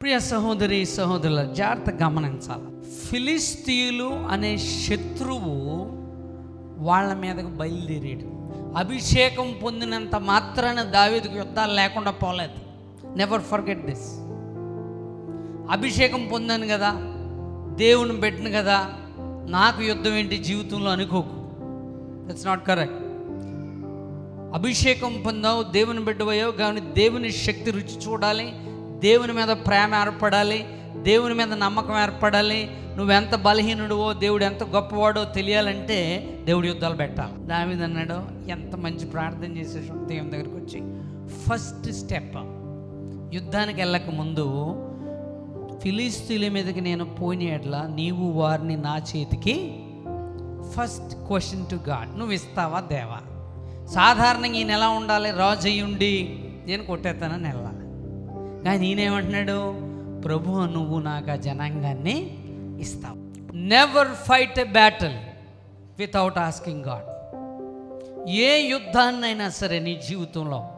ప్రియ సహోదరి సహోదరుల జాగ్రత్త గమనించాలి. ఫిలిస్తీయులు అనే శత్రువు వాళ్ళ మీదకు బయలుదేరాడు. అభిషేకం పొందినంత మాత్రాన దావేదికి యుద్ధాలు లేకుండా పోలేదు. నెవర్ ఫర్గెట్ దిస్ అభిషేకం పొందాను కదా దేవుని పెట్టిన కదా నాకు యుద్ధం ఏంటి జీవితంలో అనుకోకు. దట్స్ నాట్ కరెక్ట్ అభిషేకం పొందావు దేవుని బిడ్డవయ్యావు కానీ దేవుని శక్తి రుచి చూడాలి దేవుని మీద ప్రేమ ఏర్పడాలి దేవుని మీద నమ్మకం ఏర్పడాలి. నువ్వెంత బలహీనుడువో దేవుడు ఎంత గొప్పవాడో తెలియాలంటే దేవుడి యుద్ధాలు పెట్టాలి. దావిది అన్నాడు ఎంత మంచి ప్రార్థన చేసే దేవుని దగ్గరికి వచ్చి ఫస్ట్ స్టెప్ యుద్ధానికి వెళ్ళక ముందు ఫిలిస్తీన్ల మీదకి నేను పోయిన ఎడ్ల నీవు వారిని నా చేతికి ఫస్ట్ క్వశ్చన్ టు గాడ్ నువ్వు ఇస్తావా దేవా? సాధారణంగా ఈయన ఎలా ఉండాలి? రాజు అయ్యుండి. నేను కొట్టేస్తానని వెళ్ళాలి. కానీ ఈయనేమంటున్నాడు ప్రభు నువ్వు నాకు ఆ జనాంగాన్ని ఇస్తావు. Never fight a battle without asking god ఏ యుద్ధాన్నైనా సరే నీ జీవితంలో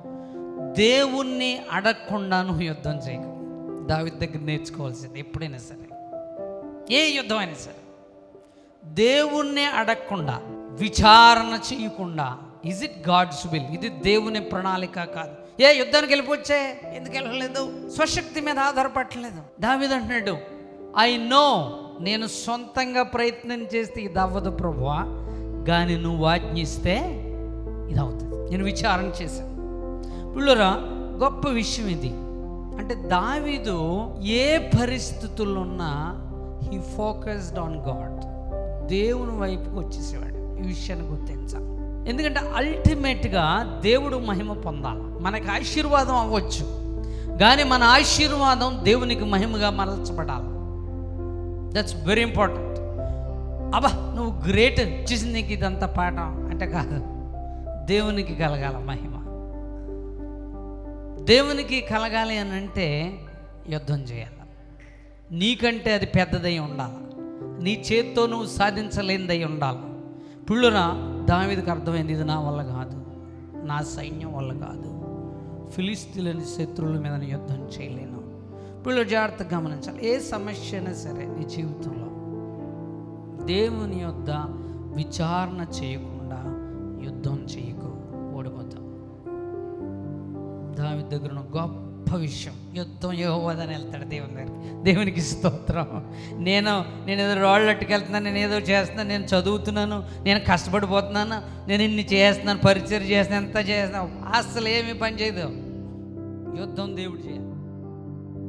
దేవుణ్ణి అడగకుండా నువ్వు యుద్ధం చేయకు. దావి దగ్గర నేర్చుకోవాల్సింది ఎప్పుడైనా సరే. ఏ యుద్ధం అయినా సరే. దేవుణ్ణి అడగకుండా విచారణ చేయకుండా ఇజ్ ఇట్ గాడ్స్ విల్ ఇది దేవుని ప్రణాళిక కాదు? ఏ యుద్ధానికి వెళ్ళిపోచ్చే ఎందుకు వెళ్ళలేదు? స్వశక్తి మీద ఆధారపడలేదు. దావిద అంటున్నాడు ఐ నో నేను సొంతంగా ప్రయత్నం చేస్తే ఇది అవ్వదు ప్రభువా. కానీ నువ్వు ఆజ్ఞిస్తే ఇది అవుతుంది. నేను విచారణ చేశాను. పుల్లరా గొప్ప విషయం ఇది. అంటే దావీదు ఏ పరిస్థితుల్లో ఉన్నా హీ ఫోకస్డ్ ఆన్ గాడ్ దేవుని వైపుకి వచ్చేసేవాడు. ఈ విషయాన్ని గుర్తించాలి. ఎందుకంటే అల్టిమేట్గా దేవుడు మహిమ పొందాలి. మనకి ఆశీర్వాదం అవ్వచ్చు. కానీ మన ఆశీర్వాదం దేవునికి మహిమగా మరల్చబడాలి. దట్స్ వెరీ ఇంపార్టెంట్ అబ్బా నువ్వు గ్రేట్ చేసింది నీకు ఇదంతా పాఠం అంటే కాదు. దేవునికి కలగాల మహిమ. దేవునికి కలగాలి అని అంటే యుద్ధం చేయాలి. నీకంటే అది పెద్దదై ఉండాలి. నీ చేత్తో నువ్వు సాధించలేనిదై ఉండాలి. పుళ్ళున దావిదికి అర్థమైంది ఇది నా వల్ల కాదు నా సైన్యం వల్ల కాదు. ఫిలిస్తీన్లని శత్రువుల మీద యుద్ధం చేయలేను. ఇప్పుడు జాగ్రత్తగా గమనించాలి ఏ సమస్య అయినా సరే నీ జీవితంలో దేవుని యొద్ద విచారణ చేయకుండా యుద్ధం చేయకు ఓడిపోతాం దావి దగ్గర గొప్ప గొప్ప విషయం యుద్ధం యెహోవాదని వెళ్తాడు దేవుని దగ్గరికి. దేవునికి స్తోత్రం. నేను నేను ఏదో రాళ్ళట్టుకు వెళ్తున్నాను నేను ఏదో చేస్తున్నాను నేను చదువుతున్నాను నేను కష్టపడిపోతున్నాను నేను ఇన్ని చేస్తున్నాను పరిచయం చేస్తున్నాను ఎంత చేస్తున్నాను అసలు ఏమీ పని చేయదు. యుద్ధం దేవుడు చేయాలి.